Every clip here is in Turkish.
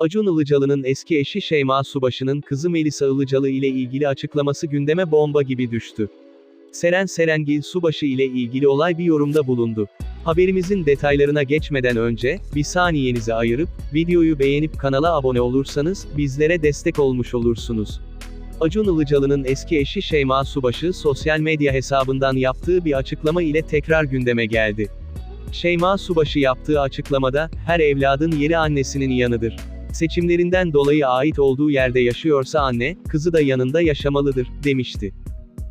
Acun Ilıcalı'nın eski eşi Şeyma Subaşı'nın kızı Melisa Ilıcalı ile ilgili açıklaması gündeme bomba gibi düştü. Seren Serengil Subaşı ile ilgili olay bir yorumda bulundu. Haberimizin detaylarına geçmeden önce, bir saniyenizi ayırıp, videoyu beğenip kanala abone olursanız, bizlere destek olmuş olursunuz. Acun Ilıcalı'nın eski eşi Şeyma Subaşı sosyal medya hesabından yaptığı bir açıklama ile tekrar gündeme geldi. Şeyma Subaşı yaptığı açıklamada, her evladın yeri annesinin yanıdır. Seçimlerinden dolayı ait olduğu yerde yaşıyorsa anne, kızı da yanında yaşamalıdır, demişti.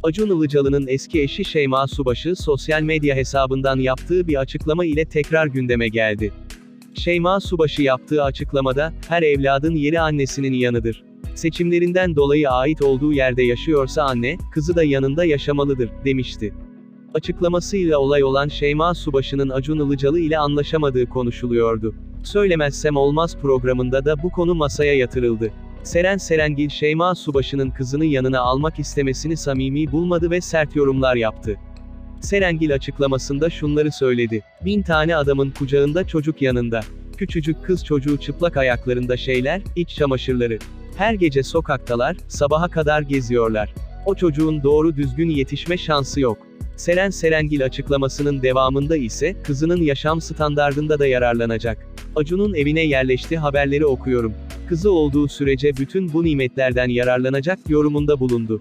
Acun Ilıcalı'nın eski eşi Şeyma Subaşı sosyal medya hesabından yaptığı bir açıklama ile tekrar gündeme geldi. Şeyma Subaşı yaptığı açıklamada, her evladın yeri annesinin yanıdır. Seçimlerinden dolayı ait olduğu yerde yaşıyorsa anne, kızı da yanında yaşamalıdır, demişti. Açıklamasıyla olay olan Şeyma Subaşı'nın Acun Ilıcalı ile anlaşamadığı konuşuluyordu. Söylemezsem Olmaz programında da bu konu masaya yatırıldı. Seren Serengil Şeyma Subaşı'nın kızını yanına almak istemesini samimi bulmadı ve sert yorumlar yaptı. Serengil açıklamasında şunları söyledi. Bin tane adamın kucağında çocuk yanında. Küçücük kız çocuğu çıplak ayaklarında şeyler, iç çamaşırları. Her gece sokaktalar, sabaha kadar geziyorlar. O çocuğun doğru düzgün yetişme şansı yok. Seren Serengil açıklamasının devamında ise, kızının yaşam standardında da yararlanacak. Acun'un evine yerleşti haberleri okuyorum. Kızı olduğu sürece bütün bu nimetlerden yararlanacak yorumunda bulundu.